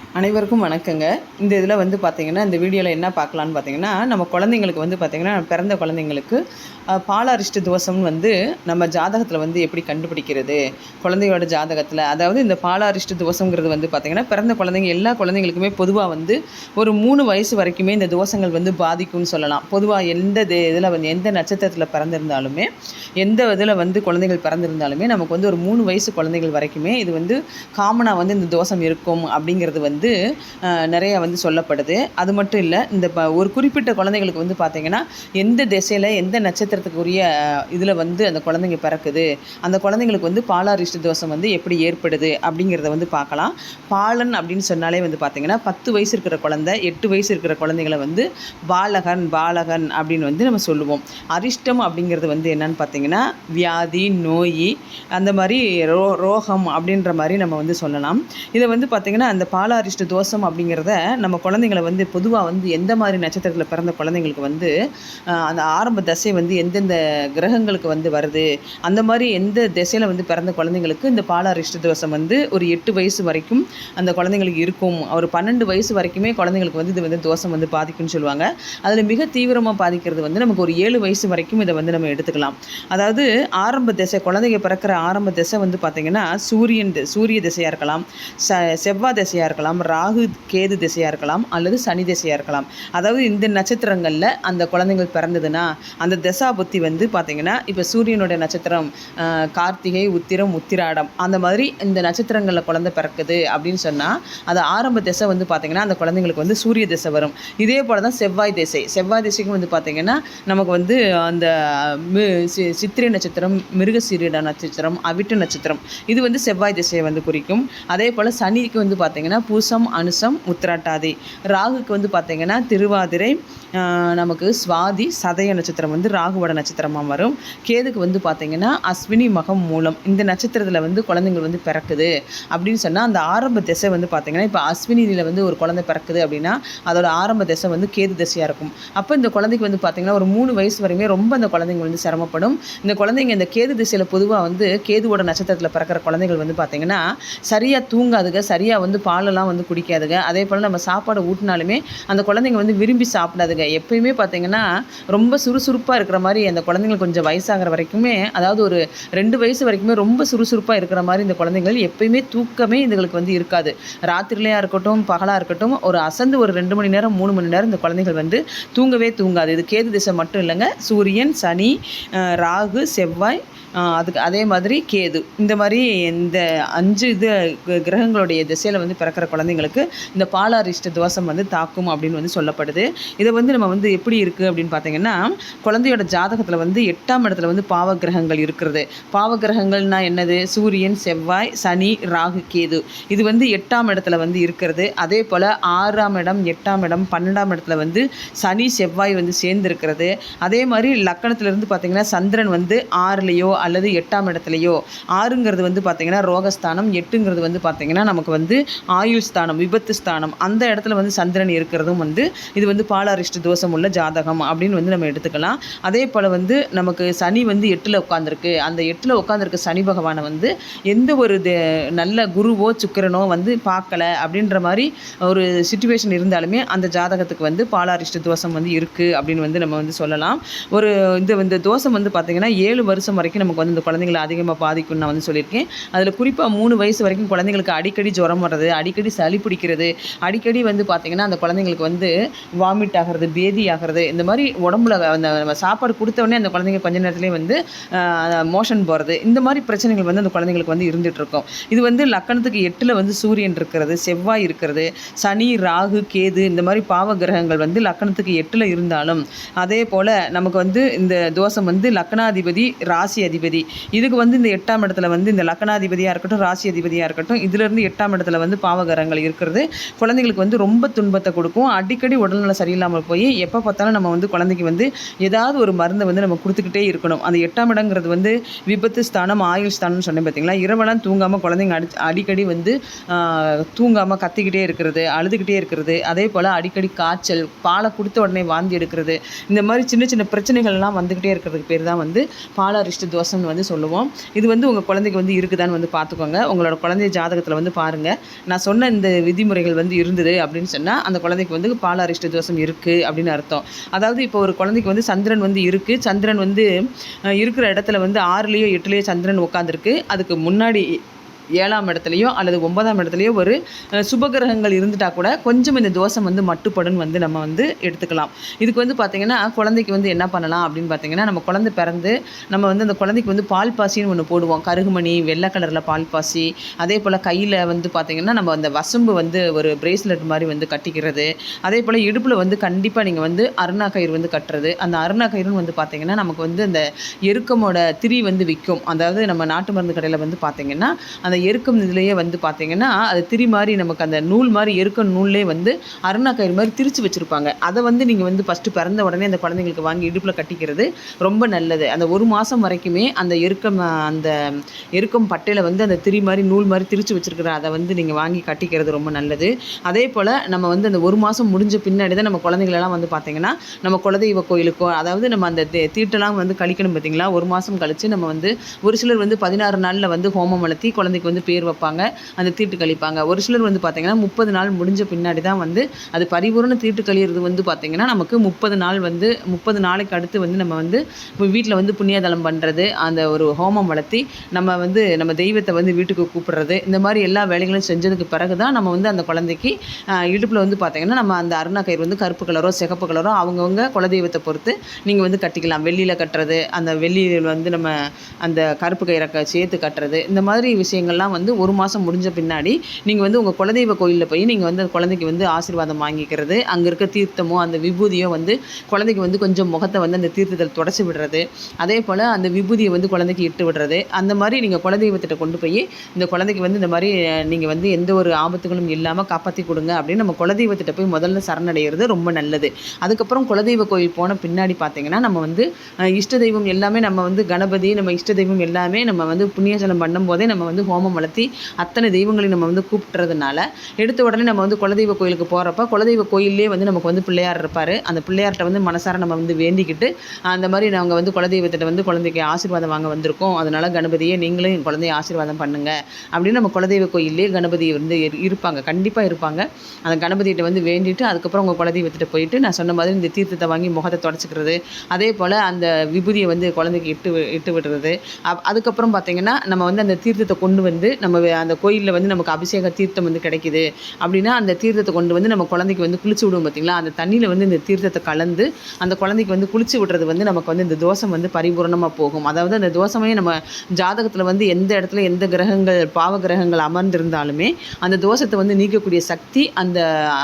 அனைவருக்கும் வணக்கங்க. இந்த இதில் வந்து பார்த்திங்கன்னா இந்த வீடியோவில் என்ன பார்க்கலான்னு பார்த்தீங்கன்னா நம்ம குழந்தைங்களுக்கு வந்து பார்த்திங்கன்னா பிறந்த குழந்தைங்களுக்கு பாலாரிஷ்ட தோஷம்னு வந்து நம்ம ஜாதகத்தில் வந்து எப்படி கண்டுபிடிக்கிறது? குழந்தையோட ஜாதகத்தில் அதாவது இந்த பாலாரிஷ்ட தோஷங்கிறது வந்து பார்த்திங்கன்னா பிறந்த குழந்தைங்க எல்லா குழந்தைங்களுக்குமே பொதுவாக வந்து ஒரு மூணு வயசு வரைக்குமே இந்த தோஷங்கள் வந்து பாதிக்கும்னு சொல்லலாம். பொதுவாக எந்த இதில் வந்து எந்த நட்சத்திரத்தில் பிறந்திருந்தாலுமே எந்த இதில் வந்து குழந்தைகள் பிறந்திருந்தாலுமே நமக்கு வந்து ஒரு மூணு வயசு குழந்தைகள் வரைக்குமே இது வந்து காமனாக வந்து இந்த தோஷம் இருக்கும் அப்படிங்கிறது வந்து வந்து நிறைய வந்து சொல்லப்படுது. அது மட்டும் இல்லை இந்த ப- ஒரு குறிப்பிட்ட குழந்தைங்களுக்கு வந்து பார்த்திங்கன்னா எந்த திசையில் எந்த நட்சத்திரத்துக்குரிய இதில் வந்து அந்த குழந்தைங்க பிறக்குது அந்த குழந்தைங்களுக்கு வந்து பாலாரிஷ்ட தோஷம் வந்து எப்படி ஏற்படுது அப்படிங்கிறத வந்து பார்க்கலாம் பாலன் அப்படின்னு சொன்னாலே வந்து பார்த்திங்கன்னா பத்து வயசு இருக்கிற குழந்தை எட்டு வயசு இருக்கிற குழந்தைங்களை வந்து பாலகன் பாலகன் அப்படின்னு வந்து நம்ம சொல்லுவோம். அரிஷ்டம் அப்படிங்கிறது வந்து என்னன்னு பார்த்தீங்கன்னா வியாதி நோய் அந்த மாதிரி ரோ ரோகம் அப்படின்ற மாதிரி நம்ம வந்து சொல்லலாம். இதை வந்து பார்த்திங்கன்னா அந்த பாலா அரிஷ்ட தோஷம் அப்படிங்கிறத நம்ம குழந்தைங்களை வந்து பொதுவாக வந்து எந்த மாதிரி நட்சத்திரத்தில் பிறந்த குழந்தைங்களுக்கு வந்து அந்த ஆரம்ப தசை வந்து எந்தெந்த கிரகங்களுக்கு வந்து வருது அந்த மாதிரி எந்த திசையில் வந்து பிறந்த குழந்தைங்களுக்கு இந்த பாலாரிஷ்ட தோஷம் வந்து ஒரு எட்டு வயசு வரைக்கும் அந்த குழந்தைங்களுக்கு இருக்கும். ஒரு பன்னெண்டு வயசு வரைக்குமே குழந்தைங்களுக்கு வந்து இது வந்து தோஷம் வந்து பாதிக்கும்னு சொல்லுவாங்க. அதில் மிக தீவிரமாக பாதிக்கிறது வந்து நமக்கு ஒரு ஏழு வயசு வரைக்கும் இதை வந்து நம்ம எடுத்துக்கலாம். அதாவது ஆரம்ப திசை குழந்தைங்க பிறக்கிற ஆரம்ப திசை வந்து பார்த்திங்கன்னா சூரியன் சூரிய திசையாக இருக்கலாம் ச செவ்வாய் திசையாக இருக்கலாம் ராகு கேது திசையாக இருக்கலாம் அல்லது சனி திசையாக இருக்கலாம். அதாவது இந்த நட்சத்திரங்களில் அந்த குழந்தைங்கள் பிறந்ததுன்னா அந்த திசா புத்தி வந்து பார்த்திங்கன்னா இப்போ சூரியனுடைய நட்சத்திரம் கார்த்திகை உத்திரம் உத்திராடம் அந்த மாதிரி இந்த நட்சத்திரங்களில் குழந்தை பிறக்குது அப்படின்னு சொன்னால் அது ஆரம்ப திசை வந்து பார்த்திங்கன்னா அந்த குழந்தைங்களுக்கு வந்து சூரிய திசை வரும். இதே போல் தான் செவ்வாய் திசை. செவ்வாய் திசைக்கும் வந்து பார்த்திங்கன்னா நமக்கு வந்து அந்த சி- சித்திரை நட்சத்திரம் மிருகசீரிட நட்சத்திரம் அவிட்டு நட்சத்திரம் இது வந்து செவ்வாய் திசையை வந்து குறிக்கும். அதே போல் சனிக்கு வந்து பார்த்திங்கன்னா பூசம் அனுசம் உத்திராட்டாதி. ராகுக்கு வந்து பார்த்திங்கன்னா திருவாதிரை நமக்கு சுவாதி சதய நட்சத்திரம் வந்து ராகுவோட நட்சத்திரமாக வரும். கேதுக்கு வந்து பார்த்திங்கன்னா அஸ்வினி மகம் மூலம் இந்த நட்சத்திரத்தில் வந்து குழந்தைங்கள் வந்து பிறக்குது. அப்படின்னு சொன்னால் அந்த ஆரம்ப திசை வந்து பார்த்திங்கன்னா இப்போ அஸ்வினியில் வந்து ஒரு குழந்தை பிறக்குது அப்படின்னா அதோட ஆரம்ப திசை வந்து கேது திசையாக இருக்கும். அப்போ இந்த குழந்தைக்கு வந்து பார்த்திங்கன்னா ஒரு மூணு வயசு வரையுமே ரொம்ப அந்த குழந்தைங்க வந்து சிரமப்படும். இந்த குழந்தைங்க இந்த கேது திசையில் பொதுவாக வந்து கேதுவோட நட்சத்திரத்தில் பிறக்கிற குழந்தைகள் வந்து பார்த்திங்கன்னா சரியாக தூங்காதுங்க. சரியாக வந்து பாலெல்லாம் வந்து குடிக்காதுங்க. அதே போல் நம்ம சாப்பாடு ஊட்டினாலுமே அந்த குழந்தைங்க வந்து விரும்பி சாப்பிடாதுங்க. எப்பயுமே பார்த்திங்கன்னா ரொம்ப சுறுசுறுப்பாக இருக்கிற மாதிரி அந்த குழந்தைங்களுக்கு கொஞ்சம் வயசாகிற வரைக்குமே அதாவது ஒரு ரெண்டு வயசு வரைக்குமே ரொம்ப சுறுசுறுப்பாக இருக்கிற மாதிரி இந்த குழந்தைகள் எப்பயுமே தூக்கமே இதுங்களுக்கு வந்து இருக்காது. ராத்திரிலையாக இருக்கட்டும் பகலாக இருக்கட்டும் ஒரு அசந்து ஒரு ரெண்டு மணி நேரம் மூணு மணி நேரம் இந்த குழந்தைகள் வந்து தூங்கவே தூங்காது. இது கேது திசை மட்டும் இல்லைங்க. சூரியன் சனி ராகு செவ்வாய் அதுக்கு அதே மாதிரி கேது. இந்த மாதிரி இந்த அஞ்சு இது கிரகங்களுடைய திசையில் வந்து பிறக்கிற குழந்தைங்களுக்கு இந்த பாலாரிஷ்ட தோஷம் வந்து தாக்கும் அப்படின்னு வந்து சொல்லப்படுது. இதை வந்து நம்ம வந்து எப்படி இருக்குது அப்படின்னு பார்த்தீங்கன்னா குழந்தையோட ஜாதகத்தில் வந்து எட்டாம் இடத்துல வந்து பாவ கிரகங்கள் இருக்கிறது. பாவ கிரகங்கள்னா என்னது? சூரியன் செவ்வாய் சனி ராகு கேது. இது வந்து எட்டாம் இடத்துல வந்து இருக்கிறது. அதே போல் ஆறாம் இடம் எட்டாம் இடம் பன்னெண்டாம் இடத்துல வந்து சனி செவ்வாய் வந்து சேர்ந்துருக்கிறது. அதே மாதிரி லக்கணத்திலிருந்து பார்த்தீங்கன்னா சந்திரன் வந்து ஆறுலேயோ அல்லது எட்டாம் இடத்துலையோ ஆறுங்கிறது வந்து பார்த்தீங்கன்னா ரோகஸ்தானம் எட்டுங்கிறது வந்து பார்த்தீங்கன்னா நமக்கு வந்து ஆயுள் ஸ்தானம் விபத்து ஸ்தானம் அந்த இடத்துல வந்து சந்திரன் இருக்கிறதும் வந்து இது வந்து பாலாரிஷ்ட தோஷம் உள்ள ஜாதகம் அப்படின்னு வந்து நம்ம எடுத்துக்கலாம். அதே போல் வந்து நமக்கு சனி வந்து எட்டில் உட்காந்துருக்கு அந்த எட்டில் உட்காந்துருக்க சனி பகவானை வந்து எந்த ஒரு நல்ல குருவோ சுக்கிரனோ வந்து பார்க்கல அப்படின்ற மாதிரி ஒரு சுச்சுவேஷன் இருந்தாலுமே அந்த ஜாதகத்துக்கு வந்து பாலாரிஷ்ட தோஷம் வந்து இருக்குது அப்படின்னு வந்து நம்ம வந்து சொல்லலாம். ஒரு இந்த இந்த தோஷம் வந்து பார்த்திங்கன்னா ஏழு வருஷம் வரைக்கும் நம்ம நமக்கு வந்து இந்த குழந்தைங்களை அதிகமாக பாதிக்கும்னு நான் வந்து சொல்லியிருக்கேன். அதில் குறிப்பாக மூணு வயசு வரைக்கும் குழந்தைங்களுக்கு அடிக்கடி ஜுரம் வர்றது அடிக்கடி சளி பிடிக்கிறது அடிக்கடி வந்து பார்த்திங்கன்னா அந்த குழந்தைங்களுக்கு வந்து வாமிட் ஆகிறது பேதி ஆகிறது இந்த மாதிரி உடம்புல அந்த நம்ம சாப்பாடு கொடுத்தவொடனே அந்த குழந்தைங்க கொஞ்ச நேரத்துலேயே வந்து மோஷன் போகிறது இந்த மாதிரி பிரச்சனைகள் வந்து அந்த குழந்தைங்களுக்கு வந்து இருந்துட்டு இருக்கும். இது வந்து லக்கணத்துக்கு எட்டில் வந்து சூரியன் இருக்கிறது செவ்வாய் இருக்கிறது சனி ராகு கேது இந்த மாதிரி பாவ கிரகங்கள் வந்து லக்கணத்துக்கு எட்டில் இருந்தாலும் அதே போல் நமக்கு வந்து இந்த தோஷம் வந்து லக்னாதிபதி ராசி அதிபதி இதுக்கு வந்து இந்த எட்டாம் இடத்துல வந்து இந்த லக்னாதிபதியாக இருக்கட்டும் ராசி அதிபதியாக இருக்கட்டும் இதுலேருந்து எட்டாம் இடத்துல வந்து பாவகரங்கள் இருக்கிறது. குழந்தைங்களுக்கு வந்து ரொம்ப துன்பத்தை கொடுக்கும். அடிக்கடி உடல்நலம் சரியில்லாமல் போய் எப்போ பார்த்தாலும் நம்ம வந்து குழந்தைக்கு வந்து ஏதாவது ஒரு மருந்தை வந்து நம்ம கொடுத்துக்கிட்டே இருக்கணும். அந்த எட்டாம் இடங்கிறது வந்து விபத்து ஸ்தானம் ஆயுள் ஸ்தானம்னு சொன்னேன் பார்த்தீங்களா இரவெல்லாம் தூங்காமல் குழந்தைங்க அடி அடிக்கடி வந்து தூங்காமல் கத்திக்கிட்டே இருக்கிறது அழுதுகிட்டே இருக்கிறது. அதே போல் அடிக்கடி காய்ச்சல் பாலை கொடுத்த உடனே வாந்தி எடுக்கிறது. இந்த மாதிரி சின்ன சின்ன பிரச்சனைகள்லாம் வந்துக்கிட்டே இருக்கிறதுக்கு பேர் தான் வந்து பாலாரிஷ்ட தோஷம் தோஷம்னு வந்து சொல்லுவோம். இது வந்து உங்கள் குழந்தைக்கு வந்து இருக்குதான்னு வந்து பார்த்துக்கோங்க உங்களோட குழந்தைய ஜாதகத்தில் வந்து பாருங்கள் நான் சொன்ன இந்த விதிமுறைகள் வந்து இருந்தது அப்படின்னு சொன்னால் அந்த குழந்தைக்கு வந்து பாலாரிஷ்ட தோஷம் இருக்குது அப்படின்னு அர்த்தம். அதாவது இப்போ ஒரு குழந்தைக்கு வந்து சந்திரன் வந்து இருக்குது சந்திரன் வந்து இருக்கிற இடத்துல வந்து ஆறுலேயோ எட்டுலேயோ சந்திரன் உட்காந்துருக்கு அதுக்கு முன்னாடி ஏழாம் இடத்துலையோ அல்லது ஒன்பதாம் இடத்துலையோ ஒரு சுபகிரகங்கள் இருந்துட்டா கூட கொஞ்சம் இந்த தோஷம் வந்து மட்டுப்படும் வந்து நம்ம வந்து எடுத்துக்கலாம். இதுக்கு வந்து பார்த்திங்கன்னா குழந்தைக்கு வந்து என்ன பண்ணலாம் அப்படின்னு பார்த்தீங்கன்னா நம்ம குழந்தை பிறந்து நம்ம வந்து அந்த குழந்தைக்கு வந்து பால் பாசின்னு ஒன்று போடுவோம். கருகுமணி வெள்ளை கலரில் பால் பாசி. அதே போல் கையில் வந்து பார்த்திங்கன்னா நம்ம அந்த வசம்பு வந்து ஒரு பிரேஸ்லெட் மாதிரி வந்து கட்டிக்கிறது. அதே போல் இடுப்பில் வந்து கண்டிப்பாக நீங்கள் வந்து அருணா கயிறு வந்து கட்டுறது. அந்த அருணா கயிறுன்னு வந்து பார்த்திங்கன்னா நமக்கு வந்து அந்த எருக்கமோட திரி வந்து விற்கும் அதாவது நம்ம நாட்டு மருந்து கடையில் வந்து பார்த்திங்கன்னா அந்த எருக்கம் இதுலேயே வந்து பார்த்திங்கன்னா அது திரி மாதிரி நமக்கு அந்த நூல் மாதிரி எருக்கம் நூல்லே வந்து அருணா கயிறு மாதிரி திரிச்சு வச்சுருப்பாங்க. அதை வந்து நீங்கள் வந்து ஃபஸ்ட்டு பிறந்த உடனே அந்த குழந்தைங்களுக்கு வாங்கி இடுப்பில் கட்டிக்கிறது ரொம்ப நல்லது. அந்த ஒரு மாதம் வரைக்குமே அந்த எருக்கம் அந்த எருக்கம் பட்டையில் வந்து அந்த திரி மாதிரி நூல் மாதிரி திரிச்சு வச்சுருக்கிற அதை வந்து நீங்கள் வாங்கி கட்டிக்கிறது ரொம்ப நல்லது. அதே போல் நம்ம வந்து அந்த ஒரு மாதம் முடிஞ்ச பின்னாடி தான் நம்ம குழந்தைங்களெல்லாம் வந்து பார்த்திங்கன்னா நம்ம குலதெய்வ கோயிலுக்கோ அதாவது நம்ம அந்த தீட்டெல்லாம் வந்து கழிக்கணும் பார்த்தீங்களா ஒரு மாதம் கழித்து நம்ம வந்து ஒரு சிலர் வந்து பதினாறு நாளில் வந்து ஹோமம் வளர்த்தி குழந்தைக்கு வந்து பேர் வைப்பாங்க அந்த தீட்டு கழிப்பாங்க. ஒரு சிலர் வந்து பார்த்திங்கன்னா முப்பது நாள் முடிஞ்ச பின்னாடி தான் வந்து அது பரிபூர்ண தீட்டு கழியிறது வந்து பார்த்திங்கன்னா நமக்கு முப்பது நாள் வந்து முப்பது நாளைக்கு அடுத்து வந்து நம்ம வந்து இப்போ வீட்டில் வந்து புண்ணியதளம் பண்ணுறது அந்த ஒரு ஹோமம் வளர்த்தி நம்ம வந்து நம்ம தெய்வத்தை வந்து வீட்டுக்கு கூப்பிடுறது இந்த மாதிரி எல்லா வேலைகளும் செஞ்சதுக்கு பிறகு தான் நம்ம வந்து அந்த குழந்தைக்கு இடுப்பில் வந்து பார்த்திங்கன்னா நம்ம அந்த அருணா கயிறு வந்து கருப்பு கலரோ சிகப்பு கலரோ அவங்கவுங்க குலதெய்வத்தை பொறுத்து நீங்கள் வந்து கட்டிக்கலாம். வெள்ளியில் கட்டுறது அந்த வெள்ளியில் வந்து நம்ம அந்த கருப்பு கயிறை க- சேர்த்து கட்டுறது இந்த மாதிரி விஷயங்கள் விஷயங்கள்லாம் வந்து ஒரு மாதம் முடிஞ்ச பின்னாடி நீங்கள் வந்து உங்கள் குலதெய்வ கோயிலில் போய் நீங்கள் வந்து அந்த குழந்தைக்கு வந்து ஆசீர்வாதம் வாங்கிக்கிறது அங்கே இருக்க தீர்த்தமோ அந்த விபூதியோ வந்து குழந்தைக்கு வந்து கொஞ்சம் முகத்தை வந்து அந்த தீர்த்தத்தில் தொடச்சி விடுறது அதே போல் அந்த விபூதியை வந்து குழந்தைக்கு இட்டு விடுறது அந்த மாதிரி நீங்கள் குலதெய்வத்திட்ட கொண்டு போய் இந்த குழந்தைக்கு வந்து இந்த மாதிரி நீங்கள் வந்து எந்த ஒரு ஆபத்துகளும் இல்லாமல் காப்பாற்றி கொடுங்க அப்படின்னு நம்ம குலதெய்வத்திட்ட போய் முதல்ல சரணடைகிறது ரொம்ப நல்லது. அதுக்கப்புறம் குலதெய்வ கோயில் போன பின்னாடி பார்த்தீங்கன்னா நம்ம வந்து இஷ்ட தெய்வம் எல்லாமே நம்ம வந்து கணபதி நம்ம இஷ்ட தெய்வம் எல்லாமே நம்ம வந்து புண்ணியசலம் பண்ணும்போதே நம்ம வந்து ஹோமம் வளர்த்தி அத்தனை தெய்வங்களையும் நம்ம வந்து கூப்பிட்டுறதுனால எடுத்த உடனே நம்ம வந்து குலதெய்வ கோயிலுக்கு போகிறப்ப குலதெய்வ கோயிலே வந்து நமக்கு வந்து பிள்ளையார் இருப்பார். அந்த பிள்ளையார்கிட்ட வந்து மனசார நம்ம வந்து வேண்டிக்கிட்டு அந்த மாதிரி நாங்கள் வந்து குலதெய்வத்திட்ட வந்து குழந்தைக்கு ஆசீர்வாதம் வாங்க வந்திருக்கோம். அதனால் கணபதியே நீங்களும் என் குழந்தைய ஆசீர்வாதம் பண்ணுங்க. அப்படின்னு நம்ம குலதெய்வ கோயிலே கணபதி வந்து இரு- இருப்பாங்க. கண்டிப்பாக இருப்பாங்க. அந்த கணபதிகிட்ட வந்து வேண்டிட்டு அதுக்கப்புறம் உங்கள் குலதெய்வத்திட்ட போயிட்டு நான் சொன்ன மாதிரி இந்த தீர்த்தத்தை வாங்கி முகத்தை தொடச்சிக்கிறது. அதே போல் அந்த விபூதியை வந்து குழந்தைக்கு இட்டு இட்டு விடுறது. அப் அதுக்கப்புறம் பார்த்திங்கன்னா நம்ம வந்து அந்த தீர்த்தத்தை கொண்டு வந்து நம்ம அந்த கோயிலில் வந்து நமக்கு அபிஷேக தீர்த்தம் வந்து கிடைக்குது. அப்படின்னா அந்த தீர்த்தத்தை கொண்டு வந்து நம்ம குழந்தைக்கு வந்து குளிச்சு விடுவோம் பார்த்தீங்களா அந்த தண்ணியில் வந்து இந்த தீர்த்தத்தை கலந்து அந்த குழந்தைக்கு வந்து குளிச்சு விடுறது வந்து நமக்கு வந்து இந்த தோஷம் வந்து பரிபூரணமாக போகும். அதாவது அந்த தோஷமே நம்ம ஜாதகத்தில் வந்து எந்த இடத்துல எந்த கிரகங்கள் பாவ கிரகங்கள் அமர்ந்திருந்தாலுமே அந்த தோஷத்தை வந்து நீக்கக்கூடிய சக்தி அந்த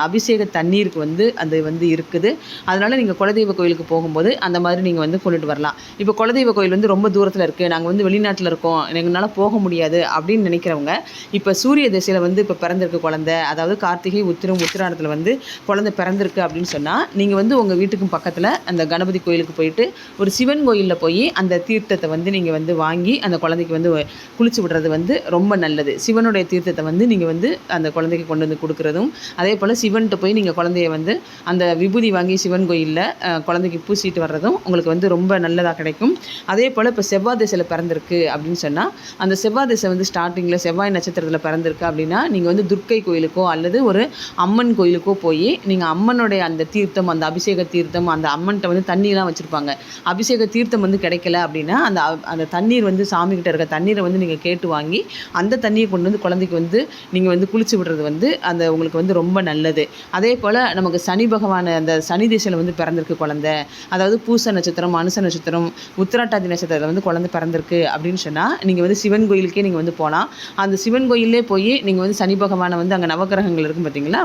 அபிஷேக தண்ணீருக்கு வந்து அது வந்து இருக்குது. அதனால் நீங்கள் குலதெய்வ கோயிலுக்கு போகும்போது அந்த மாதிரி நீங்கள் வந்து கொண்டுட்டு வரலாம். இப்போ குலதெய்வ கோயில் வந்து ரொம்ப தூரத்தில் இருக்குது நாங்கள் வந்து வெளிநாட்டில் இருக்கோம். எங்களால் போக முடியாது. அப்படின்னு நினைக்கிறவங்க இப்போ சூரிய திசையில் வந்து இப்போ பிறந்திருக்கு குழந்தை அதாவது கார்த்திகை உத்திரம் உத்திராடத்தில் வந்து குழந்தை பிறந்திருக்கு அப்படின்னு சொன்னால் நீங்கள் வந்து உங்கள் வீட்டுக்கும் பக்கத்தில் அந்த கணபதி கோயிலுக்கு போயிட்டு ஒரு சிவன் கோயிலில் போய் அந்த தீர்த்தத்தை வந்து நீங்கள் வந்து வாங்கி அந்த குழந்தைக்கு வந்து குளிச்சு விடுறது வந்து ரொம்ப நல்லது. சிவனுடைய தீர்த்தத்தை வந்து நீங்கள் வந்து அந்த குழந்தைக்கு கொண்டு வந்து கொடுக்குறதும் அதே போல் சிவன்கிட்ட போய் நீங்கள் குழந்தைய வந்து அந்த விபூதி வாங்கி சிவன் கோயிலில் குழந்தைக்கு பூசிட்டு வர்றதும் உங்களுக்கு வந்து ரொம்ப நல்லதாக கிடைக்கும். அதே போல் இப்போ செவ்வாய் திசையில் பிறந்திருக்கு அப்படின்னு சொன்னால் அந்த செவ்வாய் திசை வந்து ஸ்டார்டிங்கில் செவ்வாய் நட்சத்திரத்தில் பிறந்திருக்கு அப்படின்னா நீங்கள் வந்து துர்க்கை கோயிலுக்கோ அல்லது ஒரு அம்மன் கோயிலுக்கோ போய் நீங்கள் அம்மனுடைய அந்த தீர்த்தம் அந்த அபிஷேக தீர்த்தம் அந்த அம்மன்கிட்ட வந்து தண்ணியெலாம் வச்சுருப்பாங்க. அபிஷேக தீர்த்தம் வந்து கிடைக்கல அப்படின்னா அந்த அந்த தண்ணீர் வந்து சாமிக்கிட்ட இருக்க தண்ணீரை வந்து நீங்கள் கேட்டு வாங்கி அந்த தண்ணியை கொண்டு வந்து குழந்தைக்கு வந்து நீங்கள் வந்து குளிச்சு விடுறது வந்து அந்த உங்களுக்கு வந்து ரொம்ப நல்லது. அதே போல் நமக்கு சனி பகவான் அந்த சனி திசையில் வந்து பிறந்திருக்கு குழந்தை. அதாவது பூச நட்சத்திரம் அனுச நட்சத்திரம் உத்திராட்டாதி நட்சத்திரத்தில் வந்து குழந்தை பிறந்திருக்கு அப்படின்னு சொன்னால் நீங்கள் வந்து சிவன் கோயிலுக்கே நீங்கள் வந்து போகலாம் அந்த சிவன் கோயிலே போய் நீங்கள் வந்து சனி பகவானை வந்து அங்கே நவக்கிரகங்கள் இருக்கும் பார்த்தீங்களா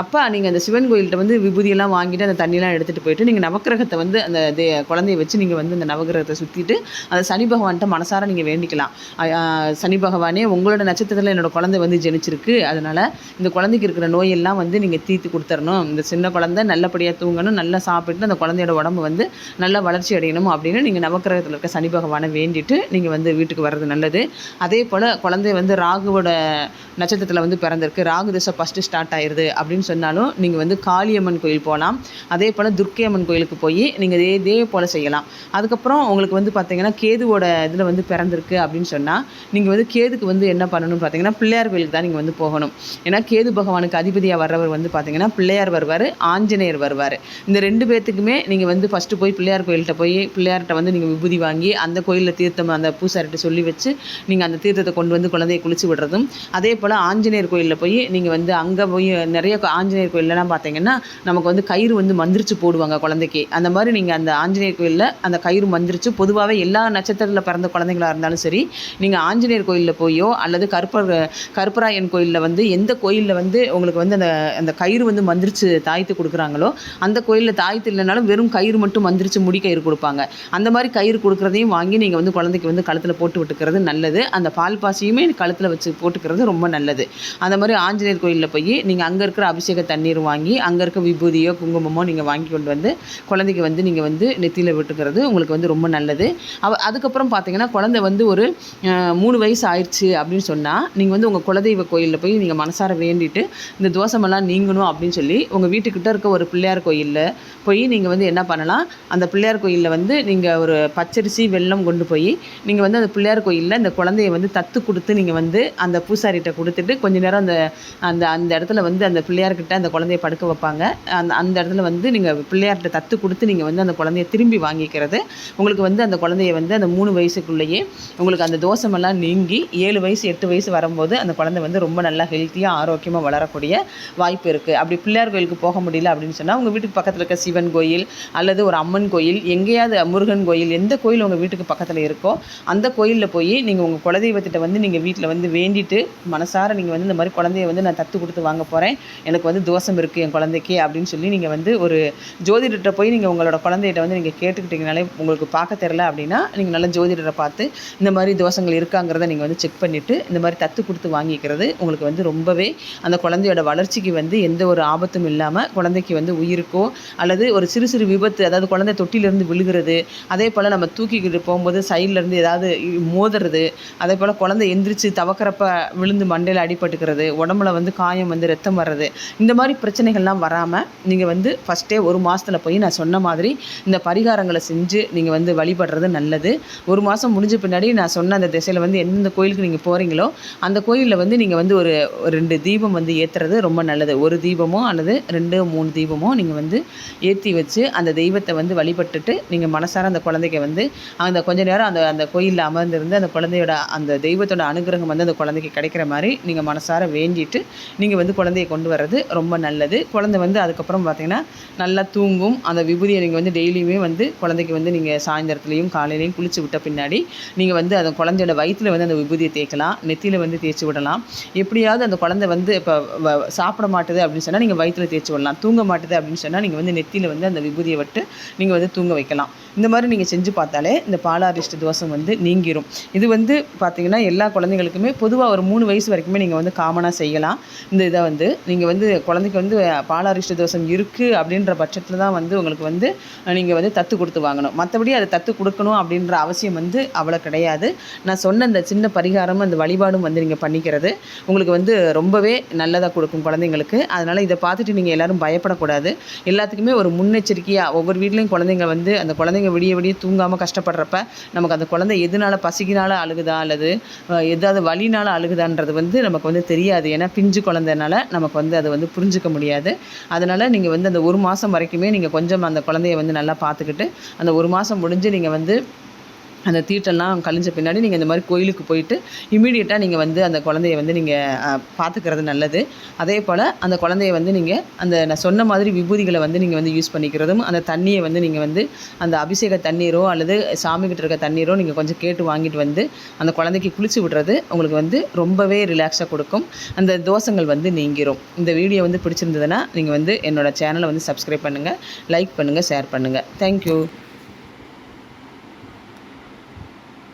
அப்போ நீங்கள் அந்த சிவன் கோயில்கிட்ட வந்து விபூதியெல்லாம் வாங்கிட்டு அந்த தண்ணியெல்லாம் எடுத்துகிட்டு போயிட்டு நீங்கள் நவக்கிரகத்தை வந்து அந்த தே- குழந்தைய வச்சு நீங்கள் வந்து அந்த நவக்கிரகத்தை சுற்றிட்டு அந்த சனி பகவான்கிட்ட மனசார நீங்கள் வேண்டிக்கலாம். சனி பகவானே உங்களோட நட்சத்திரத்தில் என்னோட குழந்தை வந்து ஜெனிச்சிருக்கு. அதனால் இந்த குழந்தைக்கு இருக்கிற நோயெல்லாம் வந்து நீங்கள் தீர்த்து கொடுத்துடணும் இந்த சின்ன குழந்தை நல்லபடியாக தூங்கணும் நல்லா சாப்பிட்டு அந்த குழந்தையோட உடம்பு வந்து நல்லா வளர்ச்சி அடையணும் அப்படின்னு நீங்கள் நவக்கிரகத்தில் இருக்க சனி பகவானை வேண்டிட்டு நீங்கள் வந்து வீட்டுக்கு வர்றது நல்லது. அதே போல் குழந்தை குழந்தை வந்து ராகுவோட நட்சத்திரத்தில் வந்து பிறந்திருக்கு. ராகு திசை ஃபஸ்ட்டு ஸ்டார்ட் ஆயிடுது அப்படின்னு சொன்னாலும் நீங்கள் வந்து காளியம்மன் கோயில் போகலாம் அதே போல் துர்க்கை அம்மன் கோயிலுக்கு போய் நீங்கள் இதே இதே போல் செய்யலாம். அதுக்கப்புறம் உங்களுக்கு வந்து பார்த்தீங்கன்னா கேதுவோட இதில் வந்து பிறந்திருக்கு அப்படின்னு சொன்னால் நீங்கள் வந்து கேதுக்கு வந்து என்ன பண்ணணும்னு பார்த்தீங்கன்னா பிள்ளையார் கோயிலுக்கு தான் நீங்கள் வந்து போகணும். ஏன்னா கேது பகவானுக்கு அதிபதியாக வர்றவர் வந்து பார்த்தீங்கன்னா பிள்ளையார் வருவார் ஆஞ்சநேயர் வருவார். இந்த ரெண்டு பேர்த்துக்குமே நீங்கள் வந்து ஃபஸ்ட்டு போய் பிள்ளையார் கோயில்கிட்ட போய் பிள்ளையார்கிட்ட வந்து நீங்கள் விபூதி வாங்கி அந்த கோயிலில் தீர்த்தம் அந்த பூசாரிட்ட சொல்லி வச்சு நீங்கள் அந்த தீர்த்தத்தை கொண்டு வந்து குழந்தைய குளிச்சு விடுறதும். அதே போல் ஆஞ்சநேயர் கோயிலில் போய் நீங்கள் வந்து அங்கே போய் நிறைய ஆஞ்சநேயர் கோயிலெலாம் பார்த்தீங்கன்னா நமக்கு வந்து கயிறு வந்து மந்திரிச்சு போடுவாங்க குழந்தைக்கு. அந்த மாதிரி நீங்கள் அந்த ஆஞ்சநேயர் கோயிலில் அந்த கயிறு மந்திரிச்சு பொதுவாகவே எல்லா நட்சத்திரத்தில் பிறந்த குழந்தைங்களா இருந்தாலும் சரி நீங்கள் ஆஞ்சநேயர் கோயிலில் போயோ அல்லது கருப்பர் கருப்பராயன் கோயிலில் வந்து எந்த கோயிலில் வந்து உங்களுக்கு வந்து அந்த அந்த கயிறு வந்து மந்திரிச்சு தாய்த்து கொடுக்குறாங்களோ அந்த கோயிலில் தாய்த்து இல்லைனாலும் வெறும் கயிறு மட்டும் மந்திரிச்சு முடி கயிறு கொடுப்பாங்க. அந்த மாதிரி கயிறு கொடுக்குறதையும் வாங்கி நீங்கள் வந்து குழந்தைக்கு வந்து கழுத்தில் போட்டு விட்டுக்கிறது நல்லது. அந்த பால் பாசியும் கழுத்தில் வச்சு போட்டுக்கிறது ரொம்ப நல்லது. அந்த மாதிரி ஆஞ்சநேயர் கோயிலில் போய் நீங்கள் அங்கே இருக்கிற அபிஷேக தண்ணீர் வாங்கி அங்கே இருக்க விபூதியோ குங்குமமோ நீங்கள் வாங்கி கொண்டு வந்து குழந்தைக்கு வந்து நீங்கள் வந்து நெத்தியில் விட்டுக்கிறது உங்களுக்கு வந்து ரொம்ப நல்லது. அவ அதுக்கப்புறம் பார்த்தீங்கன்னா குழந்தை வந்து ஒரு மூணு வயசு ஆயிடுச்சு அப்படின்னு சொன்னால் நீங்கள் வந்து உங்கள் குலதெய்வ கோயிலில் போய் நீங்கள் மனசார வேண்டிட்டு இந்த தோஷமெல்லாம் நீங்கணும் அப்படின்னு சொல்லி உங்கள் வீட்டுக்கிட்ட இருக்க ஒரு பிள்ளையார் கோயிலில் போய் நீங்கள் வந்து என்ன பண்ணலாம் அந்த பிள்ளையார் கோயிலில் வந்து நீங்கள் ஒரு பச்சரிசி வெல்லம் கொண்டு போய் நீங்கள் வந்து அந்த பிள்ளையார் கோயிலில் இந்த குழந்தைய வந்து தத்து கொடுத்து நீங்கள் வந்து அந்த பூசாரிகிட்ட கொடுத்துட்டு கொஞ்ச நேரம் அந்த அந்த அந்த இடத்துல வந்து அந்த பிள்ளையார்கிட்ட அந்த குழந்தைய படுக்க வைப்பாங்க. அந்த அந்த இடத்துல வந்து நீங்கள் பிள்ளையார்கிட்ட தத்து கொடுத்து நீங்கள் வந்து அந்த குழந்தைய திரும்பி வாங்கிக்கிறது. உங்களுக்கு வந்து அந்த குழந்தைய வந்து அந்த மூணு வயசுக்குள்ளேயே உங்களுக்கு அந்த தோஷமெல்லாம் நீங்கி ஏழு வயசு எட்டு வயசு வரும்போது அந்த குழந்தை வந்து ரொம்ப நல்லா ஹெல்த்தியாக ஆரோக்கியமாக வளரக்கூடிய வாய்ப்பு இருக்குது அப்படி பிள்ளையார் கோயிலுக்கு போக முடியல அப்படின்னு சொன்னால் உங்கள் வீட்டுக்கு பக்கத்தில் இருக்க சிவன் கோயில் அல்லது ஒரு அம்மன் கோயில் எங்கேயாவது முருகன் கோயில் எந்த கோயில் உங்கள் வீட்டுக்கு பக்கத்தில் இருக்கோ அந்த கோயிலில் போய் நீங்கள் உங்கள் குலதெய்வத்திட்ட வந்து நீங்கள் வீட்டில் வந்து வேண்டிட்டு மனசார நீங்கள் வந்து இந்த மாதிரி குழந்தைய வந்து நான் தத்து கொடுத்து வாங்க போகிறேன் எனக்கு வந்து தோஷம் இருக்குது என் குழந்தைக்கு அப்படின்னு சொல்லி நீங்கள் வந்து ஒரு ஜோதிடர்கிட்ட போய் நீங்கள் உங்களோட குழந்தைகிட்ட வந்து நீங்கள் கேட்டுக்கிட்டீங்கனாலே உங்களுக்கு பார்க்க தெரில அப்படின்னா நீங்கள் நல்லா ஜோதிடரை பார்த்து இந்த மாதிரி தோஷங்கள் இருக்காங்கிறத நீங்கள் வந்து செக் பண்ணிவிட்டு இந்த மாதிரி தத்து கொடுத்து வாங்கிக்கிறது உங்களுக்கு வந்து ரொம்பவே அந்த குழந்தையோட வளர்ச்சிக்கு வந்து எந்த ஒரு ஆபத்தும் இல்லாமல் குழந்தைக்கு வந்து உயிருக்கோ அல்லது ஒரு சிறு சிறு விபத்து அதாவது குழந்தை தொட்டிலேருந்து விழுகிறது அதே போல் நம்ம தூக்கிக்கிட்டு போகும்போது சைட்லேருந்து ஏதாவது மோதுறது அதே போல் குழந்தை எந்திரிச்சு தவக்கிறப்ப விழுந்து மண்டையில் அடிபட்டுக்கிறது உடம்புல வந்து காயம் வந்து ரத்தம் வர்றது இந்த மாதிரி பிரச்சனைகள்லாம் வராமல் நீங்கள் வந்து ஃபஸ்ட்டே ஒரு மாதத்தில் போய் நான் சொன்ன மாதிரி இந்த பரிகாரங்களை செஞ்சு நீங்கள் வந்து வழிபடுறது நல்லது. ஒரு மாதம் முடிஞ்ச பின்னாடி நான் சொன்ன அந்த திசையில் வந்து எந்தெந்த கோயிலுக்கு நீங்கள் போகிறீங்களோ அந்த கோயிலில் வந்து நீங்கள் வந்து ஒரு ரெண்டு தீபம் வந்து ஏற்றுறது ரொம்ப நல்லது. ஒரு தீபமோ அல்லது ரெண்டு மூணு தீபமோ நீங்கள் வந்து ஏற்றி வச்சு அந்த தெய்வத்தை வந்து வழிபட்டுட்டு நீங்கள் மனசார அந்த குழந்தைக்கு வந்து அந்த கொஞ்ச நேரம் அந்த அந்த கோயிலில் அமர்ந்திருந்து அந்த குழந்தையோட அந்த தெய்வத்தோட அனுகிரகம் வந்து அந்த குழந்தைக்கு கிடைக்கிற மாதிரி நீங்கள் மனசார வேண்டிட்டு நீங்கள் வந்து குழந்தைய கொண்டு வர்றது ரொம்ப நல்லது. குழந்தை வந்து அதுக்கப்புறம் பார்த்தீங்கன்னா நல்லா தூங்கும். அந்த விபூதியை நீங்கள் வந்து டெய்லியுமே வந்து குழந்தைக்கு வந்து நீங்கள் சாயந்தரத்துலேயும் காலையிலையும் குளிச்சு விட்ட பின்னாடி நீங்கள் வந்து அந்த குழந்தையோட வயிற்றில் வந்து அந்த விபூதியை தேய்க்கலாம். நெத்தியில் வந்து தேய்ச்சி விடலாம். எப்படியாவது அந்த குழந்தை வந்து இப்போ சாப்பிட மாட்டுது அப்படின்னு சொன்னால் நீங்கள் வயிற்றில் தேய்ச்சி விடலாம். தூங்க மாட்டுது அப்படின்னு சொன்னால் நீங்கள் வந்து நெத்தியில் வந்து அந்த விபூதியை விட்டு நீங்கள் வந்து தூங்க வைக்கலாம். இந்த மாதிரி நீங்கள் செஞ்சு பார்த்தாலே இந்த பாலாரிஷ்ட தோஷம் வந்து நீங்கிரும். இது வந்து பார்த்தீங்கன்னா எல்லா குழந்தைங்களுக்குமே பொதுவாக ஒரு மூணு வயசு வரைக்குமே நீங்கள் வந்து காமனாக செய்யலாம். இந்த இதை வந்து நீங்கள் வந்து குழந்தைக்கு வந்து பாலாரிஷ்ட தோஷம் இருக்குது அப்படின்ற பட்சத்தில் தான் வந்து உங்களுக்கு வந்து நீங்கள் வந்து தத்து கொடுத்து வாங்கணும். மற்றபடி அதை தத்து கொடுக்கணும் அப்படின்ற அவசியம் வந்து அவ்வளோ கிடையாது. நான் சொன்ன இந்த சின்ன பரிகாரமும் அந்த வழிபாடும் வந்து நீங்கள் பண்ணிக்கிறது. உங்களுக்கு வந்து ரொம்பவே நல்லதாக கொடுக்கும் குழந்தைங்களுக்கு. அதனால் இதை பார்த்துட்டு நீங்கள் எல்லோரும் பயப்படக்கூடாது. எல்லாத்துக்குமே ஒரு முன்னெச்சரிக்கையாக ஒவ்வொரு வீட்லேயும் குழந்தைங்க வந்து அந்த குழந்தைங்க விடிய விடிய தூங்காமல் கஷ்டப்படுறப்ப நமக்கு அந்த குழந்தை எதனால பசிக்கினால அழுகுதா அல்லது ஏதாவது வழினால் அழுகுதான்றது வந்து நமக்கு வந்து தெரியாது. ஏன்னா பிஞ்சு குழந்தைனால நமக்கு வந்து அதை வந்து புரிஞ்சுக்க முடியாது. அதனால் நீங்கள் வந்து அந்த ஒரு மாதம் வரைக்குமே நீங்கள் கொஞ்சம் அந்த குழந்தைய வந்து நல்லா பார்த்துக்கிட்டு அந்த ஒரு மாதம் முடிஞ்சு நீங்கள் வந்து அந்த தீட்டெல்லாம் கழிஞ்ச பின்னாடி நீங்கள் இந்த மாதிரி கோயிலுக்கு போயிட்டு இமீடியட்டாக நீங்கள் வந்து அந்த குழந்தைய வந்து நீங்கள் பார்த்துக்கிறது நல்லது. அதே போல் அந்த குழந்தைய வந்து நீங்கள் அந்த நான் சொன்ன மாதிரி விபூதிகளை வந்து நீங்கள் வந்து யூஸ் பண்ணிக்கிறதும் அந்த தண்ணியை வந்து நீங்கள் வந்து அந்த அபிஷேக தண்ணீரோ அல்லது சாமிக்கிட்ட இருக்க தண்ணீரோ நீங்கள் கொஞ்சம் கேட்டு வாங்கிட்டு வந்து அந்த குழந்தைக்கு குளிச்சு விடுறது உங்களுக்கு வந்து ரொம்பவே ரிலாக்ஸாக கொடுக்கும். அந்த தோஷங்கள் வந்து நீங்கிரும். இந்த வீடியோ வந்து பிடிச்சிருந்ததுன்னா நீங்கள் வந்து என்னோட சேனலை வந்து சப்ஸ்கிரைப் பண்ணுங்கள் லைக் பண்ணுங்கள் ஷேர் பண்ணுங்கள் தேங்க்யூ